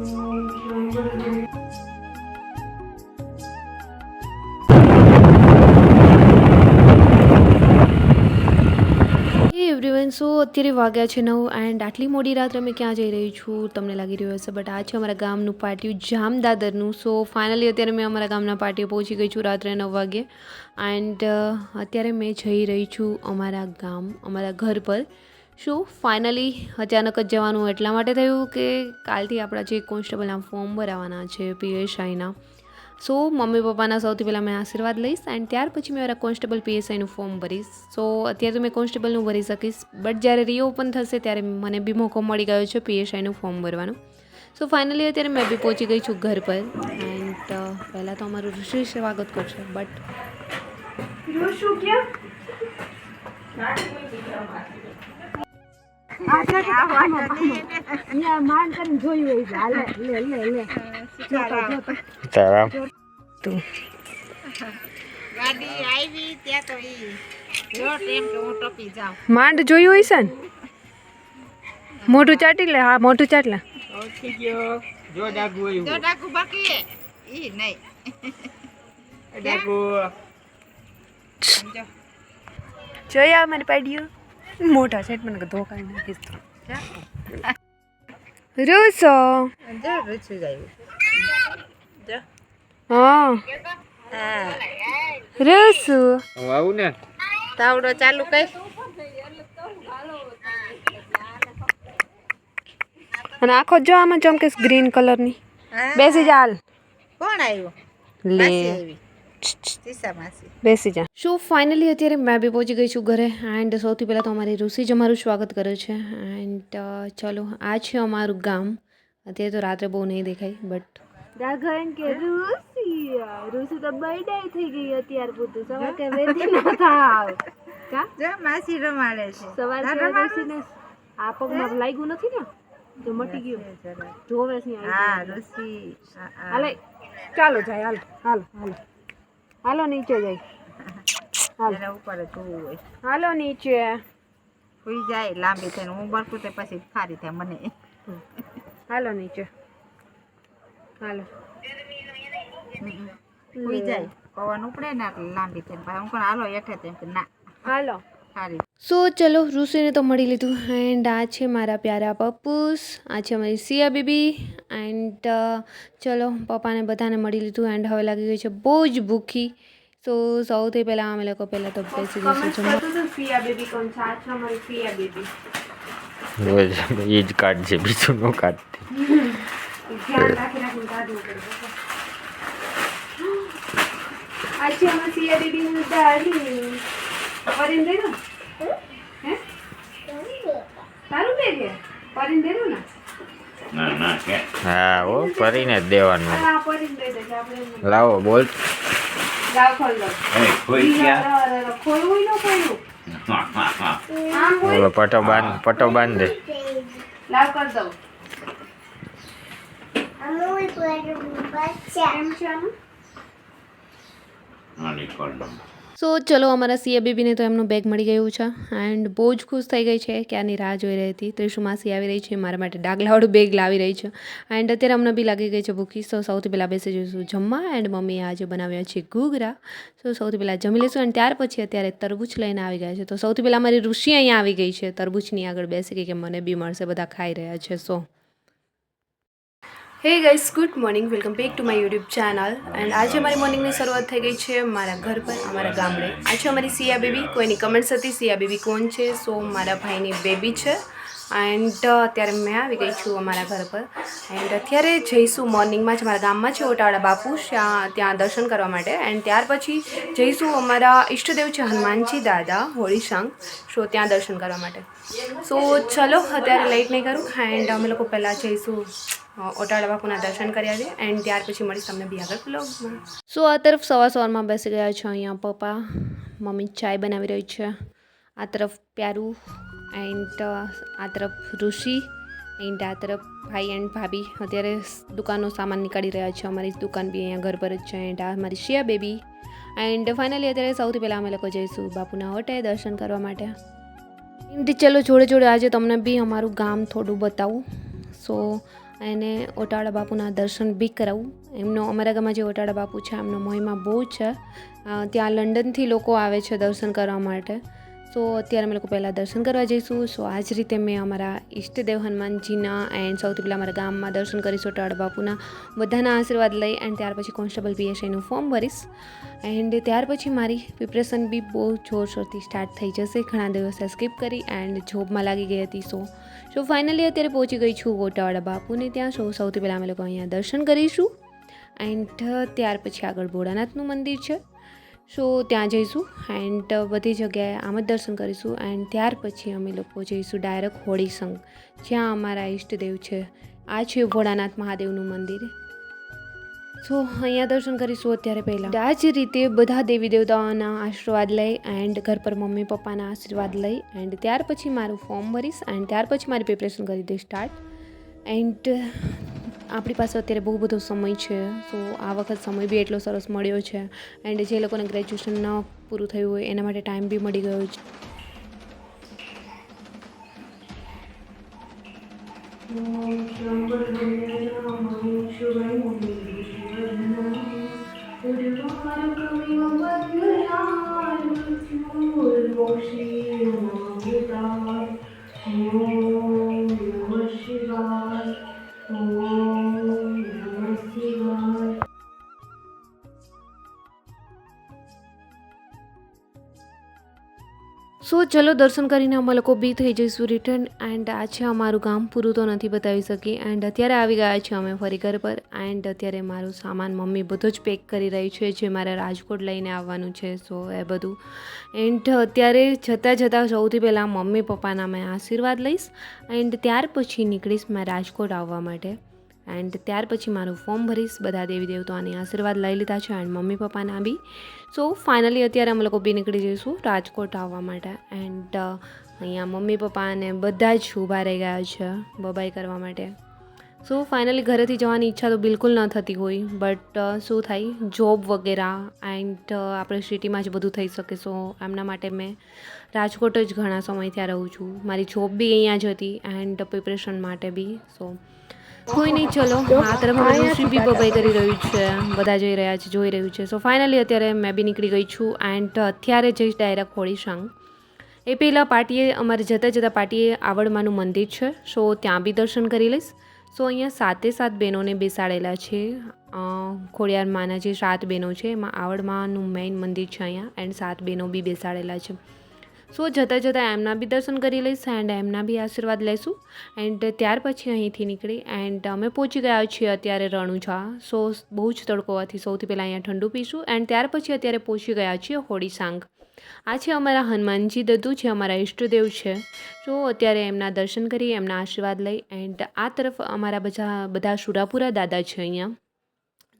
Everyone સો અત્યારે વાગ્યા છે નવ એન્ડ આટલી મોડી રાત્રે મેં ક્યાં જઈ રહી છું? તમને લાગી રહ્યું હશે બટ આ છે અમારા ગામનું પાટિયું જામદાદરનું. સો ફાઇનલી અત્યારે મેં અમારા ગામના પાટિયું પહોંચી ગઈ છું રાત્રે નવ વાગે એન્ડ અત્યારે મેં જઈ રહી છું અમારા ગામ, અમારા ઘર પર. શું? ફાઇનલી અચાનક જ જવાનું એટલા માટે થયું કે કાલથી આપણા જે કોન્સ્ટેબલના ફોર્મ ભરાવાના છે પીએસઆઈના. સો મમ્મી પપ્પાના સૌથી પહેલાં મેં આશીર્વાદ લઈશ એન્ડ ત્યાર પછી મેં મારા કોન્સ્ટેબલ પીએસઆઈનું ફોર્મ ભરીશ. સો અત્યારે તો મેં કોન્સ્ટેબલનું ભરી શકીશ બટ જ્યારે રીઓપન થશે ત્યારે મને બી મોકો મળી ગયો છે પીએસઆઈનું ફોર્મ ભરવાનું. સો ફાઇનલી અત્યારે મેં બી પહોંચી ગઈ છું ઘર પર એન્ડ પહેલાં તો અમારું ઋષિ સ્વાગત કરશે બટ ગાડી માંડ જોયું હોય છે ને? મોટું ચાટી લે હા મોટું ચાટલા જો ડાકુ જો ડાકુ બાકી ઈ નહીં ડાકુ જોયા મને પાડ્યું મોટા છે મને ધોકા નાખીશ રૂસો. હા. રૂસુ. આવું ને? તાવડો ચાલુ કઈ અને આખો જો આમાં ચમકે ગ્રીન કલરની. બેસી જાલ. કોણ આવ્યો? લે. બેસી જા. શું ફાઇનલી અત્યારે મેં બી પહોંચી ગઈ છું ઘરે એન્ડ સૌથી પહેલાં તો અમારી ઋષિ જ અમારું સ્વાગત કરે છે એન્ડ ચલો આ છે અમારું ગામ. અત્યારે તો રાત્રે બહુ નહીં દેખાય બટ રાઘવન કે રૂસી રૂસી તો બર્થડે થઈ ગઈ અત્યાર પૂરતું સવાર કે વેદી ના થાવ. કા? જો માસી રમાડે છે. સવાર કે રમાડે? આ પગમાં લાગ્યું નથી ને? તો મટી ગયું. જોવે છે હા ઋષિ હા, હા. હાલે. ચાલો જાય હાલ હાલ હાલો. હાલો નીચે જાય હાલ. ઉપર જોવું હોય. હાલો નીચે. સુઈ જાય લાંબી થઈને. હું બરકું તે પછી ખારી થાય મને. હાલો નીચે. હાલો. સુઈ જાય. પવન ઉપડે ને લાંબી થઈને. હું પણ હાલો એઠે તેમ ના. હાલો. ખારી સો ચલો ઋષિને તો મળી લીધું. એન્ડ આ છે મારા પ્યારા પપ્પુસ આ છે અમારી સિયા બેબી. એન્ડ ચલો પપ્પાને બધાને મળી લીધું. એન્ડ હવે લાગી ગઈ છે બહુ જ ભૂખી. સો સૌથી પહેલાં અમે લોકો પહેલાં તો બેસી જઈશું જમવા. ફિયા બેબી કોણ છે? આ છે અમારી ફિયા બેબી. એ જ કાર્ડ છે બીજું નો કાર્ડ ધ્યાન રાખી રાખીને કાઢવું પડે અમારી તારું બે પરીને દઈ ને. હા ઓ જ દેવાનું. પરીને એમને. લાવો બોલ. બોલો પટો બાંધ પટો બાંધ. દે લાવ કર દઉં. સો ચલો અમારા સિયા બેબીને તો એમનું બેગ મળી ગયું છે એન્ડ બહુ જ ખુશ થઈ ગઈ છે ક્યારની રાહ જોઈ રહી હતી. ત્રિશુ માસી આવી રહી છે, મારા માટે ડાગલાવાળું બેગ લાવી રહી છે એન્ડ અત્યારે અમને બી લાગી ગઈ છે ભૂખી. સો સૌથી પહેલાં બેસી જઈશું જમવા એન્ડ મમ્મીએ આજે બનાવ્યા છે ઘૂઘરા. સો સૌથી પહેલાં જમી લઈશું અને ત્યાર પછી અત્યારે તરબૂચ લઈને આવી ગયા છે. તો સૌથી પહેલાં મારી ઋષિ અહીંયા આવી ગઈ છે તરબૂચની આગળ બેસી ગઈ કે મને બી મળશે, બધા ખાઈ રહ્યા છે. So hey guys good morning welcome back to my YouTube channel and આજે મારી મોર્નિંગની શરૂઆત થઈ ગઈ છે મારા ઘર પર, અમારા ગામડે. આ છે અમારી સિયા બેબી, કોઈની કમેન્ટ્સ હતી, સિયા બેબી કોણ છે? સો મારા ભાઈની બેબી છે. એન્ડ અત્યારે મેં આવી ગઈ છું અમારા ઘર પર. એન્ડ અત્યારે જઈશું મોર્નિંગમાં જ, મારા ગામમાં છે ઓટાળા બાપુ ત્યાં ત્યાં દર્શન કરવા માટે. એન્ડ ત્યાર પછી જઈશું અમારા ઈષ્ટદેવ છે હનુમાનજી દાદા હોળીશંગ સો ત્યાં દર્શન કરવા માટે. સો ચલો, અત્યારે લેટ નહીં કરું. એન્ડ અમે લોકો પહેલાં જઈશું ઓટાળા બાપુના દર્શન કરી આવીએ એન્ડ ત્યાર પછી મળીશ તમને બી આગળ બ્લોગમાં સો આ તરફ સવાર સવારમાં બેસી ગયા છો અહીંયા પપ્પા. મમ્મી ચાય બનાવી રહી છે. આ તરફ પ્યારું. એન્ડ આ તરફ ઋષિ એન્ડ આ તરફ ભાઈ એન્ડ ભાભી અત્યારે દુકાનનો સામાન નીકાળી રહ્યા છે. અમારી દુકાન બી અહીંયા ઘર પર જ છે એન્ડ આ મારી શિયા બેબી. એન્ડ ફાઇનલી અત્યારે સૌથી પહેલાં અમે લોકો જઈશું બાપુના હોટે દર્શન કરવા માટે. એન્ડ ચલો જોડે જોડે આજે તમને બી અમારું ગામ થોડું બતાવું. સો એને ઓટાળા બાપુના દર્શન બી કરાવું. એમનો અમારા ગામમાં જે ઓટાળા બાપુ છે એમનો મહિમા બહુ છે. ત્યાં લંડનથી લોકો આવે છે દર્શન કરવા માટે. સો અત્યારે અમે લોકો પહેલાં દર્શન કરવા જઈશું. સો આ જ રીતે મેં અમારા ઈષ્ટદેવ હનુમાનજીના એન્ડ સૌથી પહેલાં અમારા ગામમાં દર્શન કરીશું ઓટાળા બાપુના બધાના આશીર્વાદ લઈ એન્ડ ત્યાર પછી કોન્સ્ટેબલ પીએસઆઈનું ફોર્મ ભરીશ. એન્ડ ત્યાર પછી મારી પ્રિપરેશન બી બહુ જોરશોરથી સ્ટાર્ટ થઈ જશે. ઘણા દિવસે સ્કીપ કરી એન્ડ જોબમાં લાગી ગઈ હતી. સો સો ફાઇનલી અત્યારે પહોંચી ગઈ છું ગોટાવાળા બાપુને ત્યાં. સો સૌથી પહેલાં અમે લોકો અહીંયા દર્શન કરીશું. એન્ડ ત્યાર પછી આગળ ભોળાનાથનું મંદિર છે. સો ત્યાં જઈશું એન્ડ બધી જગ્યાએ આમ જ દર્શન કરીશું એન્ડ ત્યાર પછી અમે લોકો જઈશું ડાયરેક્ટ હોળી સંઘ, જ્યાં અમારા ઈષ્ટદેવ છે. આ છે ભોળાનાથ મહાદેવનું મંદિર. સો, અહીંયા દર્શન કરીશું અત્યારે પહેલાં. આ જ રીતે બધા દેવી દેવતાઓના આશીર્વાદ લઈ એન્ડ ઘર પર મમ્મી પપ્પાના આશીર્વાદ લઈ એન્ડ ત્યાર પછી મારું ફોર્મ ભરીશ એન્ડ ત્યાર પછી મારી પ્રિપરેશન કરી દઈશ સ્ટાર્ટ એન્ડ આપણી પાસે અત્યારે બહુ બધો સમય છે સો આ વખત સમય બી એટલો સરસ મળ્યો છે. એન્ડ જે લોકોને ગ્રેજ્યુએશન ન પૂરું થયું હોય, એના માટે ટાઈમ બી મળી ગયો છે. સો ચલો દર્શન કરીને અમે લોકો બી થઈ જઈશું રિટર્ન એન્ડ આ છે અમારું ગામ પૂરું તો નથી બતાવી શકી એન્ડ અત્યારે આવી ગયા છે અમે ફરી ઘર પર એન્ડ અત્યારે મારું સામાન મમ્મી બધો જ પેક કરી રહી છે જે મારે રાજકોટ લઈને આવવાનું છે સો એ બધું. એન્ડ અત્યારે જતાં જતાં સૌથી પહેલાં મમ્મી પપ્પાના મેં આશીર્વાદ લઈશ એન્ડ ત્યાર પછી નીકળીશ મેં રાજકોટ આવવા માટે. એન્ડ ત્યાર પછી મારું ફોર્મ ભરીશ, બધા દેવી દેવતાઓની આશીર્વાદ લઈ લીધા છે એન્ડ મમ્મી પપ્પાના બી. સો ફાઇનલી અત્યારે અમે લોકો બી નીકળી જઈશું રાજકોટ આવવા માટે. એન્ડ અહીંયા મમ્મી પપ્પા અને બધા જ ઊભા રહી ગયા છે બબાઈ કરવા માટે. સો ફાઇનલી ઘરેથી જવાની ઈચ્છા તો બિલકુલ ન થતી હોય બટ શું થાય? જોબ વગેરે એન્ડ આપણે સિટીમાં જ બધું થઈ શકે. સો એમના માટે મેં રાજકોટ જ ઘણા સમય ત્યાં રહું છું. મારી જોબ બી અહીંયા જ હતી એન્ડ પ્રિપરેશન માટે બી. સો કોઈ નહીં, ચલો. આ તરફ નસીબ બી બબાઈ કરી રહ્યું છે. બધા જોઈ રહ્યા છે, જોઈ રહ્યું છે. સો ફાઇનલી અત્યારે મેં બી નીકળી ગઈ છું એન્ડ અત્યારે જઈશ ડાયરેક્ટ હોળી સંગ એ પહેલાં પાટીએ, અમારે જતાં જતાં પાટીએ આવડમાનું મંદિર છે. સો ત્યાં બી દર્શન કરી લઈશ. સો અહીંયા સાતે સાત બહેનોને બેસાડેલા છે. ખોડિયાર માના જે સાત બહેનો છે, એમાં આવડમાનું મેઇન મંદિર છે અહીંયા એન્ડ સાત બહેનો બી બેસાડેલા છે. સો જતાં જતાં એમના બી દર્શન કરી લઈશ એન્ડ એમના બી આશીર્વાદ લઈશું એન્ડ ત્યાર પછી અહીંથી નીકળી એન્ડ અમે પહોંચી ગયા છીએ અત્યારે રણુજા. સો બહુ જ તડકો હોવાથી સૌથી પહેલાં અહીંયા ઠંડુ પીશું એન્ડ ત્યાર પછી અત્યારે પહોંચી ગયા છીએ હોડીસાંગ. આ છે અમારા હનુમાનજી દદુ છે અમારા ઈષ્ટદેવ છે. તો અત્યારે એમના દર્શન કરી, એમના આશીર્વાદ લઈ એન્ડ આ તરફ અમારા બધા બધા સુરાપુરા દાદા છે અહીંયા.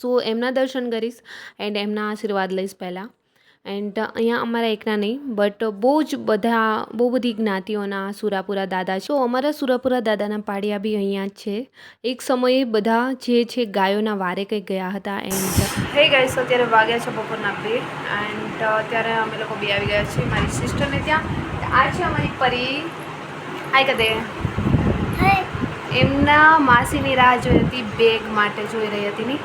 સો એમના દર્શન કરીશ એન્ડ એમના આશીર્વાદ લઈશ પહેલાં. એન્ડ અહીંયા અમારા એકના નહીં બટ બહુ જ બધા બહુ બધી જ્ઞાતિઓના સુરાપુરા દાદા છે. તો અમારા સુરાપુરા દાદાના પાડિયા બી અહીંયા જ છે. એક સમયે બધા જે છે ગાયોના વારે કંઈક ગયા હતા એન્ડ હે ગાઈસ અત્યારે વાગ્યા છે બપોરના બે એન્ડ અત્યારે અમે લોકો બી આવી ગયા છીએ. મારી સિસ્ટરને ત્યાં. આ છે અમારી પરી. આઈ કદે. એમના માસીની રાહ જોઈ હતી બેગ માટે જોઈ રહી હતી ની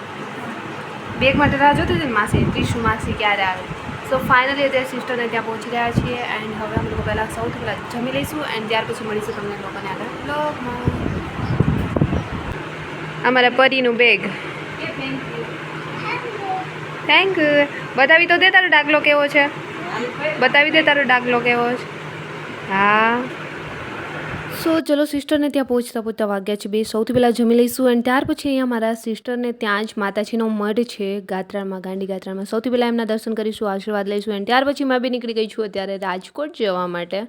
બેગ માટે રાહ જોતી હતી ને માસી? ત્રીસું માસી ક્યારે આવે? સો ફાઇનલી અત્યારે સિસ્ટરને ત્યાં પહોંચી ગયા છીએ એન્ડ હવે અમે લોકો પહેલાં સૌથી પહેલાં જમી લઈશું એન્ડ ત્યાર પછી મળીશું તમને લોકોને આગળ બ્લોગમાં અમારા પરીનું બેગ થેન્ક યુ બતાવી તો દે તારો ડાગલો કેવો છે? બતાવી દે તારો ડાગલો કેવો છે? હા. સો ચલો સિસ્ટરને ત્યાં પહોંચતા પહોંચતા વાગ્યા છે. બે સૌથી પહેલાં જમી લઈશું અને ત્યાર પછી અહીંયા મારા સિસ્ટરને ત્યાં જ માતાજીનો મઢ છે, ગાત્રામાં, ગાંડી ગાત્રામાં. સૌથી પહેલાં એમના દર્શન કરીશું, આશીર્વાદ લઈશું અને ત્યાર પછી મેં બી નીકળી ગઈ છું અત્યારે રાજકોટ જવા માટે.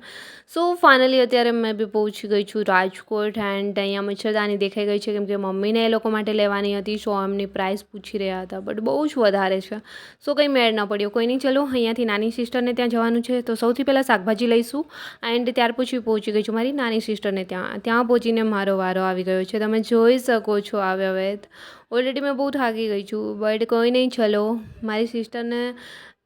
સો ફાઇનલી અત્યારે મેં બી પહોંચી ગઈ છું રાજકોટ એન્ડ અહીંયા મચ્છરદાની દેખાઈ ગઈ છે. કેમ કે મમ્મીને એ લોકો માટે લેવાની હતી સો એમની પ્રાઇસ પૂછી રહ્યા હતા. બટ બહુ જ વધારે છે. સો કંઈ મેળ ન પડ્યો. કોઈ નહીં, ચલો અહીંયાથી નાની સિસ્ટરને ત્યાં જવાનું છે. તો સૌથી પહેલાં શાકભાજી લઈશું એન્ડ ત્યાર પછી પહોંચી ગઈ છું મારી નાની સિસ્ટરને ત્યાં ત્યાં પહોંચીને મારો વારો આવી ગયો છે. તમે જોઈ શકો છો આવે હવે ઓલરેડી મેં બહુ થાકી ગઈ છું બટ કોઈ નહીં, ચલો. મારી સિસ્ટરને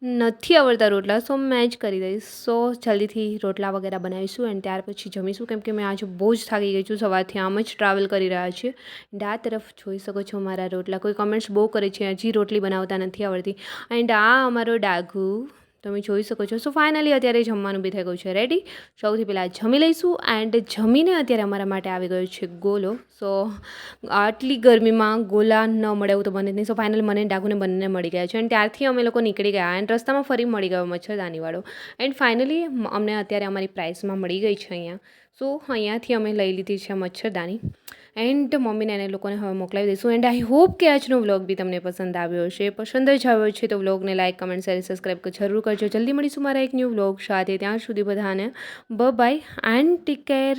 નથી આવડતા રોટલા સો મેં જ કરી દઈશ. સો જલ્દીથી રોટલા વગેરે બનાવીશું અને ત્યાર પછી જમીશું. કેમ કે મેં આજે બહુ જ થાકી ગઈ છું, સવારથી આમ જ ટ્રાવેલ કરી રહ્યા છીએ. એન્ડ આ તરફ જોઈ શકો છો મારા રોટલા. કોઈ કમેન્ટ્સ બહુ કરે છે, હજી રોટલી બનાવતા નથી આવડતી. એન્ડ આ અમારો ડાઘુ તમે જોઈ શકો છો. સો ફાઇનલી અત્યારે જમવાનું બી થઈ ગયું છે. રેડી સૌથી પહેલાં જમી લઈશું એન્ડ જમીને અત્યારે અમારા માટે આવી ગયો છે ગોલો. સો આટલી ગરમીમાં ગોલા ન મળે એવું તો બને જ નહીં. સો ફાઇનલ મને ડાકુને બંને મળી ગયા છે. અને ત્યારથી અમે લોકો નીકળી ગયા. એન્ડ રસ્તામાં ફરી મળી ગયો મચ્છરદાનીવાળો. એન્ડ ફાઇનલી અમને અત્યારે અમારી પ્રાઇસમાં મળી ગઈ છે અહીંયા. સો અહીંયાથી અમે લઈ લીધી છે મચ્છરદાની. એન્ડ મમ્મીને એને લોકોને હવે મોકલાવી દઈશું. એન્ડ આઈ હોપ કે આજનો વ્લોગ બી તમને પસંદ આવ્યો હશે. પસંદ જ આવ્યો છે તો વ્લોગને લાઇક કમેન્ટ શેર સબસ્ક્રાઈબ જરૂર કરજો. જલ્દી મળીશું મારા એક ન્યૂ વ્લોગ સાથે. ત્યાં સુધી બધાને બ બાય એન્ડ ટેક કેર